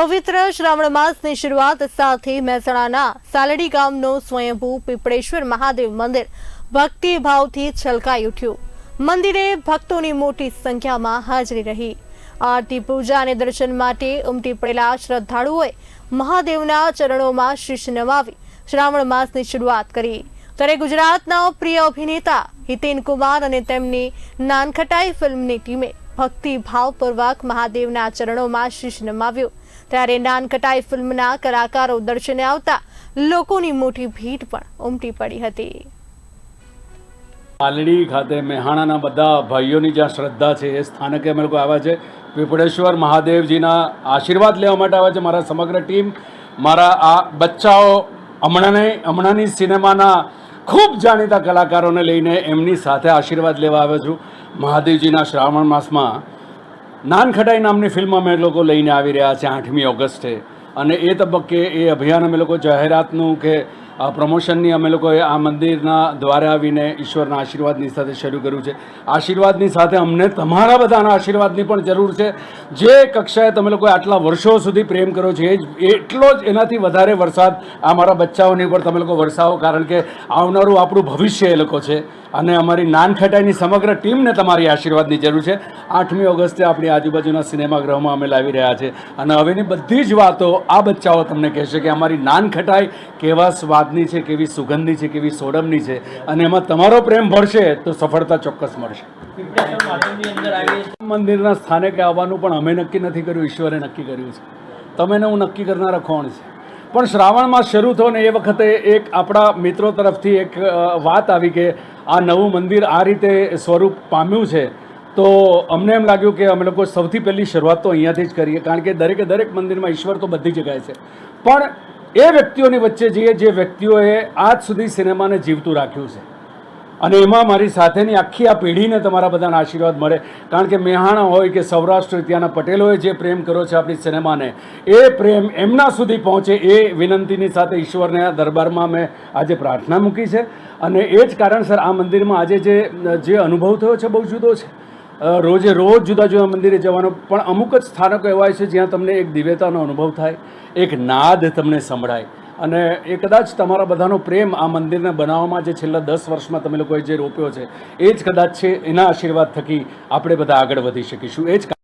પવિત્ર શ્રાવણ માસની શરૂઆત સાથે મહેસાણાના સાલડી ગામનો સ્વયંભૂ પીપળેશ્વર મહાદેવ મંદિર ભક્તિભાવથી છલકાઈ ઉઠ્યું. મંદિરે ભક્તોની મોટી સંખ્યામાં હાજરી રહી. આરતી પૂજા અને દર્શન માટે ઉમટી પડેલા શ્રદ્ધાળુઓએ મહાદેવના ચરણોમાં શીશ નમાવી શ્રાવણ માસની શરૂઆત કરી. ત્યારે ગુજરાતના પ્રિય અભિનેતા હિતેન કુમાર અને તેમની નાનખટાઈ ફિલ્મની ટીમે ભક્તિભાવપૂર્વક મહાદેવના ચરણોમાં શીશ નમાવ્યું. ત્યારે નાનકટાઈ ફિલ્મના કલાકારો દર્શને આવતા લોકોની મોટી ભીડ પણ ઉમટી પડી હતી. પાલડી ખાતે મહેણાના બધા ભાઈઓની જ્યાં શ્રદ્ધા છે, એ સ્થાનકે અમે લોકો આવ્યા છે. પીપળેશ્વર મહાદેવજીના આશીર્વાદ લેવા માટે આવ્યા છે મારા સમગ્ર ટીમ. મારા આ બચ્ચાઓ હમણાંને, હમણાંની સિનેમાના ખૂબ જાણીતા કલાકારોને લઈને એમની સાથે આશીર્વાદ લેવા આવ્યો છું. મહાદેવજીના શ્રાવણ માસમાં નાનખટાઈ નામની ફિલ્મ અમે લોકો લઈને આવી રહ્યા છે આઠમી ઓગસ્ટે. અને એ તબક્કે એ અભિયાન અમે લોકો જાહેરાતનું કે પ્રમોશનની અમે લોકોએ આ મંદિરના દ્વારે આવીને ઈશ્વરના આશીર્વાદની સાથે શરૂ કર્યું છે. આશીર્વાદની સાથે અમને તમારા બધાના આશીર્વાદની પણ જરૂર છે. જે કક્ષાએ તમે લોકોએ આટલા વર્ષો સુધી પ્રેમ કર્યો છે એ એટલો જ એનાથી વધારે વરસાદ આ મારા બચ્ચાઓની ઉપર તમે લોકો વરસાવો, કારણ કે આવનારું આપણું ભવિષ્ય એ લોકો છે. અને અમારી નાનખટાઈની સમગ્ર ટીમને તમારી આશીર્વાદની જરૂર છે. આઠમી ઓગસ્ટે આપણી આજુબાજુના સિનેમાગૃહમાં અમે લાવી રહ્યા છે. અને હવેની બધી જ વાતો આ બચ્ચાઓ તમને કહેશે કે અમારી નાનખટાઈ કેવા સ્વાદની છે, કેવી સુગંધની છે, કેવી સોડમની છે. અને એમાં તમારો પ્રેમ ભરશે તો સફળતા ચોક્કસ મળશે. મંદિરના સ્થાનકે આવવાનું પણ અમે નક્કી નથી કર્યું, ઈશ્વરે નક્કી કર્યું છે. તમે હું નક્કી કરનારા કોણ છે? પણ શ્રાવણમાં શરૂ થયો ને એ વખતે એક આપણા મિત્રો તરફથી એક વાત આવી કે આ નવું મંદિર આ રીતે સ્વરૂપ પામ્યું છે. તો અમને એમ લાગ્યું કે અમે લોકો સૌથી પહેલી શરૂઆત તો અહીંયાથી જ કરીએ, કારણ કે દરેકે દરેક મંદિરમાં ઈશ્વર તો બધી જગ્યાએ છે. પણ એ વ્યક્તિઓની વચ્ચે જઈએ જે વ્યક્તિઓએ આજ સુધી સિનેમાને જીવતું રાખ્યું છે. અને એમાં મારી સાથેની આખી આ પેઢીને તમારા બધાના આશીર્વાદ મળે. કારણ કે મેહાણા હોય કે સૌરાષ્ટ્ર ત્યાંના પટેલોએ જે પ્રેમ કર્યો છે આપણી સિનેમાને, એ પ્રેમ એમના સુધી પહોંચે એ વિનંતીની સાથે ઈશ્વરના દરબારમાં મેં આજે પ્રાર્થના મૂકી છે. અને એ જ કારણસર આ મંદિરમાં આજે જે જે અનુભવ થયો છે બહુ જુદો છે. રોજે રોજ જુદા જુદા મંદિરે જવાનો, પણ અમુક જ સ્થાનકો એવા છે જ્યાં તમને એક દિવ્યતાનો અનુભવ થાય, એક નાદ તમને સંભળાય. અને એ કદાચ તમારા બધાનો પ્રેમ આ મંદિરને બનાવવામાં જે છેલ્લા દસ વર્ષમાં તમે લોકોએ જે રોપ્યો છે, એ જ કદાચ છે એના આશીર્વાદ થકી આપણે બધા આગળ વધી શકીશું. એ જ